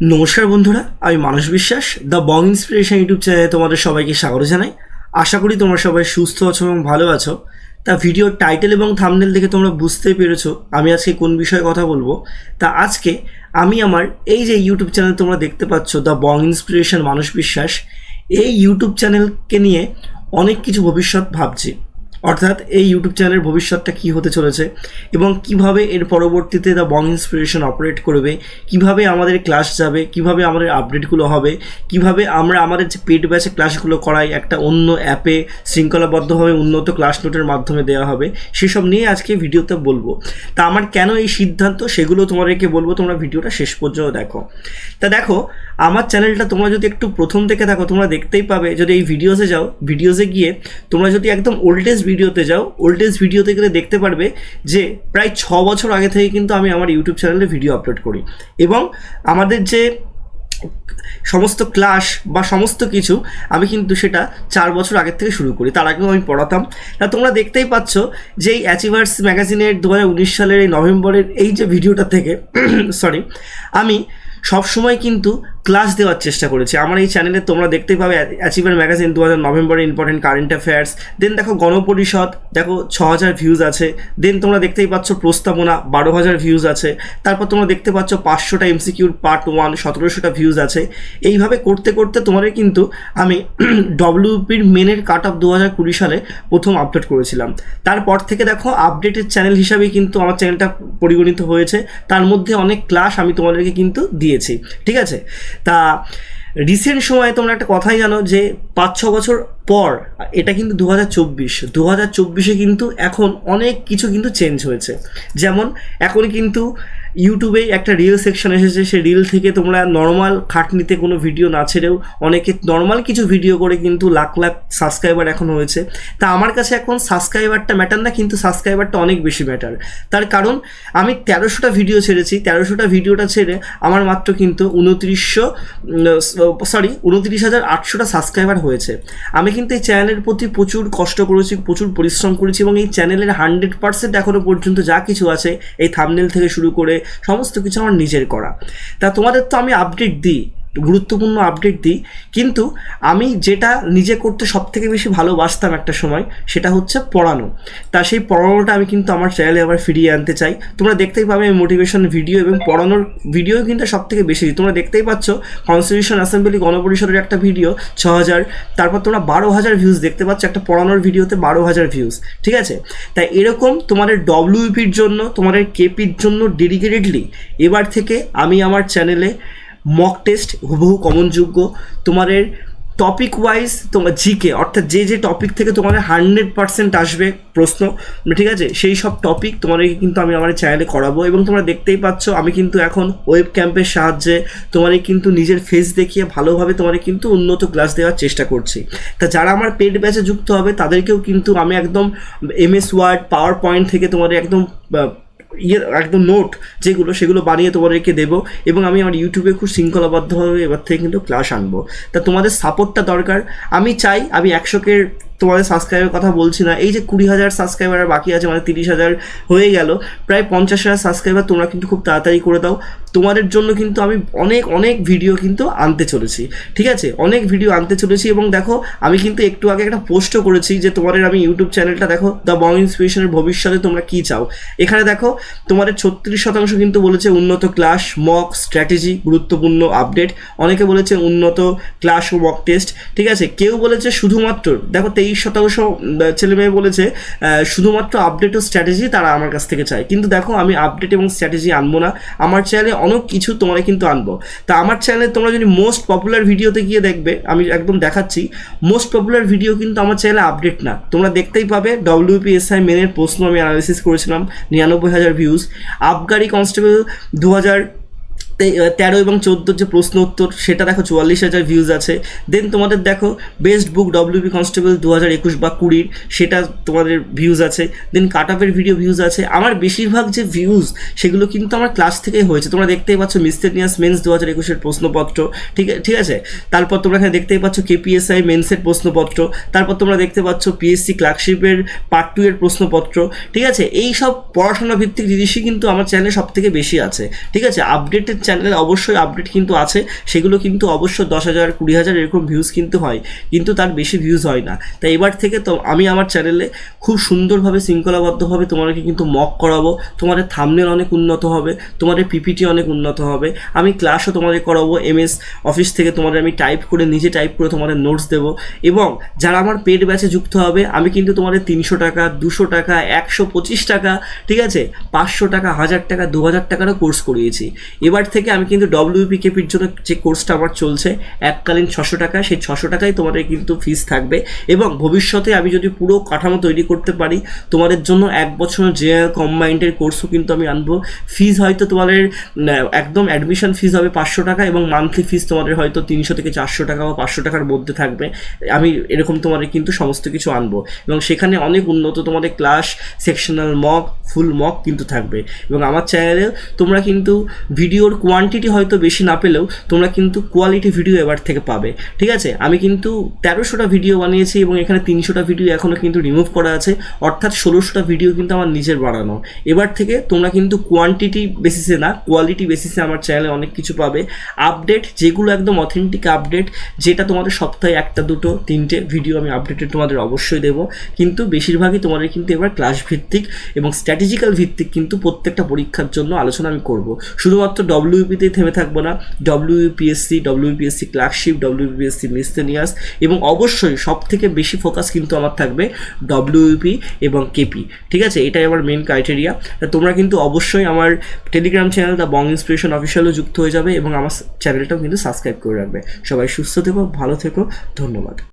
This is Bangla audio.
নমস্কার বন্ধুরা, আমি মানস বিশ্বাস দ্য বং ইন্সপিরেশন ইউটিউব চ্যানেলে তোমাদের সবাইকে স্বাগত জানাই। আশা করি তোমরা সবাই সুস্থ আছো এবং ভালো আছো। তা ভিডিওর টাইটেল এবং থামনেল দেখে তোমরা বুঝতেই পেরেছ আমি আজকে কোন বিষয়ে কথা বলব। তা আজকে আমি আমার এই যে ইউটিউব চ্যানেল তোমরা দেখতে পাচ্ছ দ্য বং ইন্সপিরেশন মানুষ বিশ্বাস, এই ইউটিউব চ্যানেলকে নিয়ে অনেক কিছু ভবিষ্যৎ ভাবছি। অর্থাৎ এই ইউটিউব চ্যানেলের ভবিষ্যৎটা কী হতে চলেছে এবং কীভাবে এর পরবর্তীতে দ্য বং ইন্সপিরেশন অপারেট করবে, কীভাবে আমাদের ক্লাস যাবে, কীভাবে আমাদের আপডেটগুলো হবে, কীভাবে আমরা আমাদের যে পেড ব্যাচে ক্লাসগুলো করাই একটা অন্য অ্যাপে শৃঙ্খলাবদ্ধভাবে উন্নত ক্লাস নোটের মাধ্যমে দেওয়া হবে, সেসব নিয়ে আজকে ভিডিওতে বলব। তা আমার কেন এই সিদ্ধান্ত সেগুলো তোমাদেরকে বলব, তোমরা ভিডিওটা শেষ পর্যন্ত দেখো। তা দেখো আমার চ্যানেলটা তোমরা যদি একটু প্রথম থেকে থাকো তোমরা দেখতেই পাবে যদি এই ভিডিওসে যাও ভিডিওসে গিয়ে তোমরা যদি একদম ওল্ডেস্ট ভিডিওতে যাও ওল্ডেস্ট ভিডিওতে গেলে দেখতে পারবে যে প্রায় ছ বছর আগে থেকে কিন্তু আমি আমার ইউটিউব চ্যানেলে ভিডিও আপলোড করি। এবং আমাদের যে সমস্ত ক্লাস বা সমস্ত কিছু, আমি কিন্তু সেটা চার বছর আগের থেকে শুরু করি। তার আগেও আমি পড়াতাম। তা তোমরা দেখতেই পাচ্ছ যে এই অ্যাচিভার্স ম্যাগাজিনের দু হাজার উনিশ সালের এই নভেম্বরের এই যে ভিডিওটা থেকে সরি আমি সবসময় কিন্তু ক্লাস দেওয়ার চেষ্টা করেছি। আমার এই চ্যানেলে তোমরা দেখতেই পাবে অ্যাচিভার ম্যাগাজিন দু হাজার নভেম্বরে ইম্পর্টেন্ট কারেন্ট অ্যাফেয়ার্স দেন দেখো গণপরিষদ, দেখো ছ হাজার ভিউজ আছে দেন তোমরা দেখতেই পাচ্ছ প্রস্তাবনা বারো হাজার ভিউজ আছে, তারপর তোমরা দেখতে পাচ্ছ পাঁচশোটা এমসিকিউর পার্ট ওয়ান সতেরোশোটা ভিউজ আছে। এইভাবে করতে করতে তোমাদের কিন্তু আমি ডব্লিউপির মেনের কাট অফ দু হাজার কুড়ি সালে প্রথম আপলোড করেছিলাম। তারপর থেকে দেখো আপডেটেড চ্যানেল হিসাবেই কিন্তু আমার চ্যানেলটা পরিগণিত হয়েছে। তার মধ্যে অনেক ক্লাস আমি তোমাদেরকে কিন্তু দিয়েছি। ঠিক আছে? তা রিসেন্ট সময়ে তোমরা একটা কথাই জানো যে পাঁচ ছ বছর পর, এটা কিন্তু দু হাজার চব্বিশ। দু হাজার চব্বিশে কিন্তু এখন অনেক কিছু কিন্তু চেঞ্জ হয়েছে। যেমন, এখন কিন্তু ইউটিউবে একটা রিল সেকশন এসেছে, সেই রিল থেকে তোমরা নর্মাল খাটনিতে কোনো ভিডিও না ছেড়েও অনেকে নর্মাল কিছু ভিডিও করে কিন্তু লাখ লাখ সাবস্ক্রাইবার এখন হয়েছে। তা আমার কাছে এখন সাবস্ক্রাইবারটা ম্যাটার না, কিন্তু সাবস্ক্রাইবারটা অনেক বেশি ম্যাটার তার কারণ, আমি তেরোশোটা ভিডিও ছেড়েছি, তেরোশোটা ভিডিওটা ছেড়ে আমার মাত্র কিন্তু উনত্রিশশো সরি উনত্রিশ হাজার আটশোটা সাবস্ক্রাইবার হয়েছে। আমি কিন্তু এই চ্যানেলের প্রতি প্রচুর কষ্ট করেছি, প্রচুর পরিশ্রম করেছি এবং এই চ্যানেলের হান্ড্রেড পার্সেন্ট এখনও পর্যন্ত যা কিছু আছে, এই থামনেল থেকে শুরু করে সমস্ত কিছু আমার নিজের করা। তা তোমাদের তো আমি আপডেট দিই। গুরুত্বপূর্ণ আপডেট দিই। কিন্তু আমি যেটা নিজে করতে সব থেকে বেশি ভালোবাসতাম একটা সময়, সেটা হচ্ছে পড়ানো। তা সেই পড়ানোটা আমি কিন্তু আমার চ্যানেলে আবার ফিরিয়ে আনতে চাই। তোমরা দেখতেই পাবে মোটিভেশন ভিডিও এবং পড়ানোর ভিডিও কিন্তু সব থেকে বেশি। তোমরা দেখতেই পাচ্ছ কনস্টিটিউশন অ্যাসেম্বলি গণপরিষদের একটা ভিডিও ছ হাজার তারপর তোমরা বারো হাজার ভিউজ দেখতে পাচ্ছ, একটা পড়ানোর ভিডিওতে বারো হাজার ভিউজ ঠিক আছে? তাই এরকম তোমাদের ডব্লিউপির জন্য, তোমাদের কেপির জন্য ডেডিকেটেডলি এবার থেকে আমি আমার চ্যানেলে মক টেস্ট হুবহু কমনযোগ্য তোমাদের টপিক ওয়াইজ তোমার জিকে অর্থাৎ যে যে টপিক থেকে তোমাদের হান্ড্রেড পার্সেন্ট আসবে প্রশ্ন, ঠিক আছে? সেই সব টপিক তোমাদেরকে কিন্তু আমি আমার চ্যানেলে করাবো এবং তোমরা দেখতেই পাচ্ছ আমি কিন্তু এখন ওয়েব ক্যাম্পের সাহায্যে তোমাদের কিন্তু নিজের ফেস দেখিয়ে ভালোভাবে তোমাদের কিন্তু উন্নত ক্লাস দেওয়ার চেষ্টা করছি। তা যারা আমার পেড ব্যাচে যুক্ত হবে তাদেরকেও কিন্তু আমি একদম এমএস ওয়ার্ড পাওয়ার পয়েন্ট থেকে তোমাদের একদম ইয়ে একদম নোট যেগুলো, সেগুলো বানিয়ে তোমাদেরকে দেবো এবং আমি আমার ইউটিউবে খুব শৃঙ্খলাবদ্ধভাবে এবার থেকে কিন্তু ক্লাস আনব। তা তোমাদের সাপোর্টটা দরকার। আমি চাই আমি একশোকে তোমাদের সাবস্ক্রাইবের কথা বলছি না। এই যে কুড়ি হাজার সাবস্ক্রাইবার বাকি আছে মানে তিরিশ হাজার হয়ে গেল, প্রায় পঞ্চাশ হাজার সাবস্ক্রাইবার তোমরা কিন্তু খুব তাড়াতাড়ি করে দাও। তোমাদের জন্য কিন্তু আমি অনেক অনেক ভিডিও কিন্তু আনতে চলেছি, ঠিক আছে? অনেক ভিডিও আনতে চলেছি এবং দেখো, আমি কিন্তু একটু আগে একটা পোস্টও করেছি যে তোমাদের আমি ইউটিউব চ্যানেলটা দেখো দ্য বং ইন্সপিরেশনের ভবিষ্যতে তোমরা কী চাও? এখানে দেখো, তোমাদের ছত্রিশ শতাংশ কিন্তু বলেছে উন্নত ক্লাস মক স্ট্র্যাটেজি গুরুত্বপূর্ণ আপডেট অনেকে বলেছে উন্নত ক্লাস ও মক টেস্ট ঠিক আছে? কেউ বলেছে শুধুমাত্র, দেখো তেইশ শতাংশ ছেলে মেয়ে বলেছে শুধুমাত্র আপডেট ও স্ট্র্যাটেজি তারা আমার কাছ থেকে চায়। কিন্তু দেখো, আমি আপডেট এবং স্ট্র্যাটেজি আনব না। আমার চ্যানেলে অনেক কিছু তোমরা কিন্তু আনব। তা আমার চ্যানেলে তোমরা যদি মোস্ট পপুলার ভিডিওতে গিয়ে দেখবে, আমি একদম দেখাচ্ছি মোস্ট পপুলার ভিডিও কিন্তু আমার চ্যানেলে আপডেট না। তোমরা দেখতেই পাবে ডব্লিউপিএসআই মেনের প্রশ্ন আমি অ্যানালিসিস করেছিলাম, নিরানব্বই হাজার ভিউজ আবগারি কনস্টেবল দু হাজার তেরো এবং চোদ্দোর যে প্রশ্ন উত্তর, সেটা দেখো চুয়াল্লিশ হাজার ভিউজ আছে। দেন তোমাদের দেখো বেস্ট বুক ডব্লিউপি কনস্টেবল দু হাজার একুশ বা কুড়ির, সেটা তোমাদের ভিউজ আছে। দেন কাট অফের ভিডিও ভিউজ আছে। আমার বেশিরভাগ যে ভিউজ সেগুলো কিন্তু আমার ক্লাস থেকেই হয়েছে। তোমরা দেখতেই পাচ্ছ মিস্টেনিয়াস মেন্স দু হাজার একুশের প্রশ্নপত্র, ঠিক ঠিক আছে? তারপর তোমরা এখানে দেখতেই পাচ্ছ কেপিএসআই মেন্সের প্রশ্নপত্র, তারপর তোমরা দেখতে পাচ্ছ পিএসসি ক্লার্কশিপের পার্ট টু এর প্রশ্নপত্র, ঠিক আছে? এই সব পড়াশোনা ভিত্তিক জিনিসই কিন্তু আমার চ্যানেলে সব থেকে বেশি আছে, ঠিক আছে? আপডেটেড চ্যানেলে অবশ্যই আপডেট কিন্তু আছে। সেগুলো কিন্তু অবশ্য দশ হাজার, কুড়ি হাজার এরকম ভিউজ কিন্তু হয়। কিন্তু তার বেশি ভিউজ হয় না। তাই এবার থেকে তো আমি আমার চ্যানেলে খুব সুন্দরভাবে, শৃঙ্খলাবদ্ধভাবে তোমাদেরকে কিন্তু মক করাবো। তোমাদের থামনেল অনেক উন্নত হবে। তোমাদের পিপিটি অনেক উন্নত হবে। আমি ক্লাসও তোমাদের করাবো। এমএস অফিস থেকে তোমাদের আমি টাইপ করে, নিজে টাইপ করে তোমাদের নোটস দেবো। এবং যারা আমার পেড ব্যাচে যুক্ত হবে, আমি কিন্তু তোমাদের তিনশো টাকা, দুশো টাকা, একশো পঁচিশ টাকা, ঠিক আছে? পাঁচশো টাকা, হাজার টাকা, দু হাজার টাকারও কোর্স করিয়েছি। এবার থেকে আমি কিন্তু ডব্লিউপি কেপির জন্য যে কোর্সটা আমার চলছে, এককালীন ছশো টাকা, সেই ছশো টাকাই তোমাদের কিন্তু ফিস থাকবে। এবং ভবিষ্যতে আমি যদি পুরো কাঠামো তৈরি করতে পারি, তোমাদের জন্য এক বছরের যে কম্বাইন্ডের কোর্সও কিন্তু আমি আনব। ফিজ হয়তো তোমাদের একদম অ্যাডমিশন ফিস হবে পাঁচশো টাকা এবং মান্থলি ফিস তোমাদের হয়তো তিনশো থেকে চারশো টাকা বা পাঁচশো টাকার মধ্যে থাকবে। আমি এরকম তোমাদের কিন্তু সমস্ত কিছু আনব। এবং সেখানে অনেক উন্নত তোমাদের class sectional mock full mock কিন্তু থাকবে। এবং আমার চ্যানেলে তোমরা কিন্তু ভিডিওর কোয়ান্টিটি হয়তো বেশি না পেলেও তোমরা কিন্তু কোয়ালিটি ভিডিও এবার থেকে পাবে। ঠিক আছে? আমি কিন্তু তেরোশোটা ভিডিও বানিয়েছি এবং এখানে তিনশোটা ভিডিও এখনও কিন্তু রিমুভ করা আছে। অর্থাৎ ষোলোশোটা ভিডিও কিন্তু আমার নিজের বানানো। এবার থেকে তোমরা কিন্তু কোয়ান্টিটি বেসিসে না কোয়ালিটি বেসিসে আমার চ্যানেলে অনেক কিছু পাবে। আপডেট যেগুলো একদম অথেন্টিক আপডেট যেটা তোমাদের সপ্তাহে একটা, দুটো, তিনটে ভিডিও আমি আপডেটেড তোমাদের অবশ্যই দেবো। কিন্তু বেশিরভাগই তোমাদের কিন্তু এবার ক্লাস ভিত্তিক এবং স্ট্র্যাটেজিক্যাল ভিত্তিক কিন্তু প্রত্যেকটা পরীক্ষার জন্য আলোচনা আমি করব। শুধুমাত্র ডব্লিউপিতেই থেমে থাকব না। WPSC WPSC clerkship WPSC miscellaneous এবং অবশ্যই সব থেকে বেশি ফোকাস কিন্তু আমার থাকবে ডব্লিউপি এবং কেপি ঠিক আছে? এটাই আমার মেন ক্রাইটেরিয়া তা তোমরা কিন্তু অবশ্যই আমার Telegram channel the Bong inspiration অফিসিয়ালও যুক্ত হয়ে যাবে এবং আমার চ্যানেলটাও কিন্তু সাবস্ক্রাইব করে রাখবে। সবাই সুস্থ থেকো, ভালো থেকো, ধন্যবাদ।